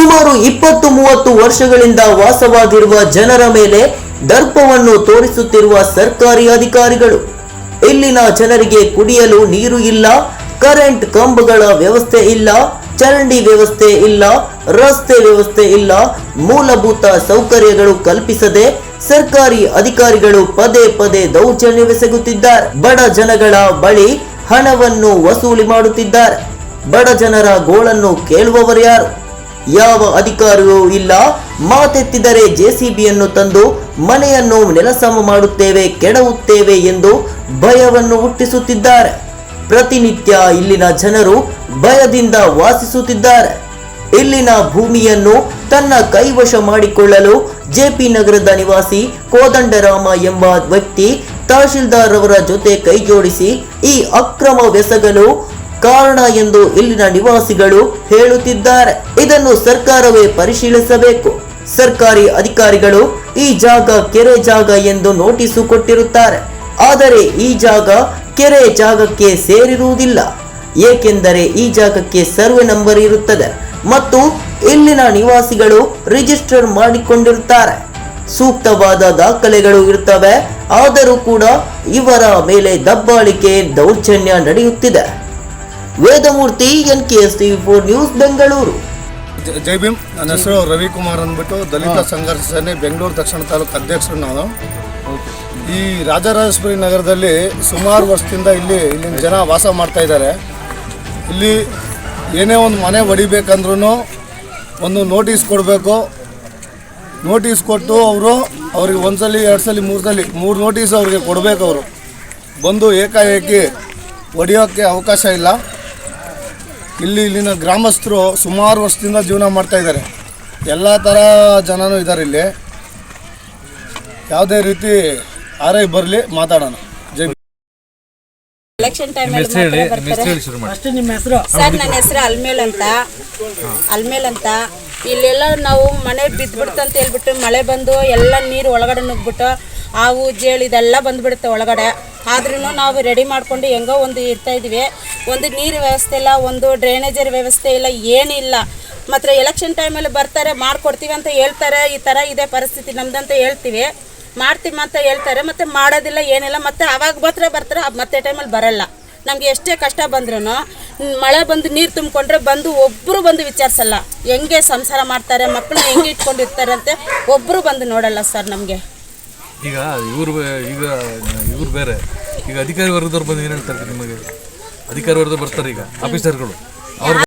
ಸುಮಾರು ಇಪ್ಪತ್ತು ಮೂವತ್ತು ವರ್ಷಗಳಿಂದ ವಾಸವಾಗಿರುವ ಜನರ ಮೇಲೆ ದರ್ಪವನ್ನು ತೋರಿಸುತ್ತಿರುವ ಸರ್ಕಾರಿ ಅಧಿಕಾರಿಗಳು, ಇಲ್ಲಿನ ಜನರಿಗೆ ಕುಡಿಯಲು ನೀರು ಇಲ್ಲ, ಕರೆಂಟ್ ಕಂಬಗಳ ವ್ಯವಸ್ಥೆ ಇಲ್ಲ, ಚರಂಡಿ ವ್ಯವಸ್ಥೆ ಇಲ್ಲ, ರಸ್ತೆ ವ್ಯವಸ್ಥೆ ಇಲ್ಲ, ಮೂಲಭೂತ ಸೌಕರ್ಯಗಳು ಕಲ್ಪಿಸದೆ ಸರ್ಕಾರಿ ಅಧಿಕಾರಿಗಳು ಪದೇ ಪದೇ ದೌರ್ಜನ್ಯವೆಸಗುತ್ತಿದ್ದಾರೆ. ಬಡ ಜನಗಳ ಬಳಿ ಹಣವನ್ನು ವಸೂಲಿ ಮಾಡುತ್ತಿದ್ದಾರೆ. ಬಡ ಜನರ ಗೋಳನ್ನು ಕೇಳುವವರು ಯಾರು? ಯಾವ ಅಧಿಕಾರವೂ ಇಲ್ಲ. ಮಾತೆತ್ತಿದರೆ ಜೆಸಿಬಿಯನ್ನು ತಂದು ಮನೆಯನ್ನು ನೆಲಸಮ ಮಾಡುತ್ತೇವೆ, ಕೆಡವುತ್ತೇವೆ ಎಂದು ಭಯವನ್ನು ಹುಟ್ಟಿಸುತ್ತಿದ್ದಾರೆ. ಪ್ರತಿನಿತ್ಯ ಇಲ್ಲಿನ ಜನರು ಭಯದಿಂದ ವಾಸಿಸುತ್ತಿದ್ದಾರೆ. ಇಲ್ಲಿನ ಭೂಮಿಯನ್ನು ತನ್ನ ಕೈವಶ ಮಾಡಿಕೊಳ್ಳಲು ಜೆಪಿ ನಗರದ ನಿವಾಸಿ ಕೋದಂಡರಾಮ ಎಂಬ ವ್ಯಕ್ತಿ ತಹಶೀಲ್ದಾರ್ ಅವರ ಜೊತೆ ಕೈಜೋಡಿಸಿ ಈ ಅಕ್ರಮವೆಸಗಲು ಕಾರಣ ಎಂದು ಇಲ್ಲಿನ ನಿವಾಸಿಗಳು ಹೇಳುತ್ತಿದ್ದಾರೆ. ಇದನ್ನು ಸರ್ಕಾರವೇ ಪರಿಶೀಲಿಸಬೇಕು. ಸರ್ಕಾರಿ ಅಧಿಕಾರಿಗಳು ಈ ಜಾಗ ಕೆರೆ ಜಾಗ ಎಂದು ನೋಟಿಸು ಕೊಟ್ಟಿರುತ್ತಾರೆ. ಆದರೆ ಈ ಜಾಗ ಕೆರೆ ಜಾಗಕ್ಕೆ ಸೇರಿರುವುದಿಲ್ಲ. ಏಕೆಂದರೆ ಈ ಜಾಗಕ್ಕೆ ಸರ್ವೆ ನಂಬರ್ ಇರುತ್ತದೆ. ಮತ್ತು ಇಲ್ಲಿನ ನಿವಾಸಿಗಳು ರಿಜಿಸ್ಟರ್ ಮಾಡಿಕೊಂಡಿರುತ್ತಾರೆ. ಸೂಕ್ತವಾದ ದಾಖಲೆಗಳು ಇರುತ್ತವೆ ಆದರೂ ಕೂಡ ಇವರ ಮೇಲೆ ದಬ್ಬಾಳಿಕೆ, ದೌರ್ಜನ್ಯ ನಡೆಯುತ್ತಿದೆ. Vedamurthy N K S TV four news Bengaluru. Jai- Bhim. ನನ್ನ ಹೆಸರು ರವಿಕುಮಾರ್ ಅಂದ್ಬಿಟ್ಟು ದಲಿತ ಸಂಘರ್ಷ ಸೇನೆ ಬೆಂಗಳೂರು ದಕ್ಷಿಣ ತಾಲೂಕು ಅಧ್ಯಕ್ಷರು ನಾನು. ಈ ರಾಜರಾಜೇಶ್ವರಿ ನಗರದಲ್ಲಿ ಸುಮಾರು ವರ್ಷದಿಂದ ಇಲ್ಲಿ ಇಲ್ಲಿನ ಜನ ವಾಸ ಮಾಡ್ತಾ ಇದ್ದಾರೆ. ಇಲ್ಲಿ ಏನೇ ಒಂದು ಮನೆ ಹೊಡಿಬೇಕಂದ್ರೂ ಒಂದು ನೋಟಿಸ್ ಕೊಡಬೇಕು. ನೋಟಿಸ್ ಕೊಟ್ಟು ಅವರು ಅವ್ರಿಗೆ ಒಂದ್ಸಲಿ ಎರಡು ಸಲ ಮೂರು ಸಲ ಮೂರು ನೋಟಿಸ್ ಅವ್ರಿಗೆ ಕೊಡಬೇಕು ಅವರು. ಬಂದು ಏಕಾಏಕಿ ಹೊಡಿಯೋಕ್ಕೆ ಅವಕಾಶ ಇಲ್ಲ. ಇಲ್ಲಿ ಇಲ್ಲಿನ ಗ್ರಾಮಸ್ಥರು ಸುಮಾರು ವರ್ಷದಿಂದ ಜೀವನ ಮಾಡ್ತಾ ಇದ್ದಾರೆ. ಎಲ್ಲ ಥರ ಜನನೂ ಇದ್ದಾರೆ ಇಲ್ಲಿ. ಯಾವುದೇ ರೀತಿ ಆರೈ ಬರಲಿ ಮಾತಾಡೋಣ. ಜೈ. ಎಲೆಕ್ಷನ್ ಟೈಮ್ ಸರ್ ನನ್ನ ಹೆಸರು ಅಲ್ಮೇಲ್ ಅಂತ. ಅಲ್ಮೇಲ್ ಅಂತ. ಇಲ್ಲೆಲ್ಲ ನಾವು ಮನೆ ಬಿದ್ದ್ಬಿಡ್ತು ಅಂತ ಹೇಳ್ಬಿಟ್ಟು ಮಳೆ ಬಂದು ಎಲ್ಲ ನೀರು ಒಳಗಡೆ ನುಗ್ಬಿಟ್ಟು ಹಾವು ಜೇಳು ಇದೆಲ್ಲ ಬಂದ್ಬಿಡುತ್ತೆ ಒಳಗಡೆ. ಆದ್ರೂ ನಾವು ರೆಡಿ ಮಾಡಿಕೊಂಡು ಹೆಂಗೋ ಒಂದು ಇರ್ತಾ ಇದೀವಿ. ಒಂದು ನೀರು ವ್ಯವಸ್ಥೆ ಇಲ್ಲ, ಒಂದು ಡ್ರೈನೇಜರ್ ವ್ಯವಸ್ಥೆ ಇಲ್ಲ, ಏನಿಲ್ಲ. ಮಾತ್ರ ಎಲೆಕ್ಷನ್ ಟೈಮಲ್ಲಿ ಬರ್ತಾರೆ, ಮಾಡ್ಕೊಡ್ತೀವಿ ಅಂತ ಹೇಳ್ತಾರೆ, ಈ ಥರ ಇದೆ ಪರಿಸ್ಥಿತಿ ನಮ್ದಂತ ಹೇಳ್ತೀವಿ. ಮಾಡ್ತೀವಿ ಅಂತ ಹೇಳ್ತಾರೆ, ಮತ್ತೆ ಮಾಡೋದಿಲ್ಲ, ಏನಿಲ್ಲ, ಮತ್ತೆ ಅವಾಗ ಮಾತ್ರ ಬರ್ತಾರೆ ಮತ್ತೆ ಟೈಮಲ್ಲಿ ಬರಲ್ಲ. ನಮ್ಗೆ ಎಷ್ಟೇ ಕಷ್ಟ ಬಂದ್ರೂ ಮಳೆ ಬಂದು ನೀರು ತುಂಬಿಕೊಂಡ್ರೆ ಬಂದು ಒಬ್ಬರು ಬಂದು ವಿಚಾರಿಸಲ್ಲ. ಹೆಂಗೆ ಸಂಸಾರ ಮಾಡ್ತಾರೆ ಮಕ್ಕಳನ್ನ ಹೆಂಗೆ ಇಟ್ಕೊಂಡಿರ್ತಾರೆ ಅಂತ ಒಬ್ಬರು ಬಂದು ನೋಡಲ್ಲ ಸರ್ ನಮಗೆ. ಈಗ ಇವರು ಈಗ ಇವ್ರು ಬೇರೆ. ಈಗ ಅಧಿಕಾರಿ ವರ್ಗದವ್ರು ಬಂದು ಏನು ಹೇಳ್ತಾರೆ ನಿಮಗೆ? ಅಧಿಕಾರಿ ವರ್ಗದವ್ರು ಬರ್ತಾರೆ ಈಗ ಆಫೀಸರ್ಗಳು ಅವ್ರು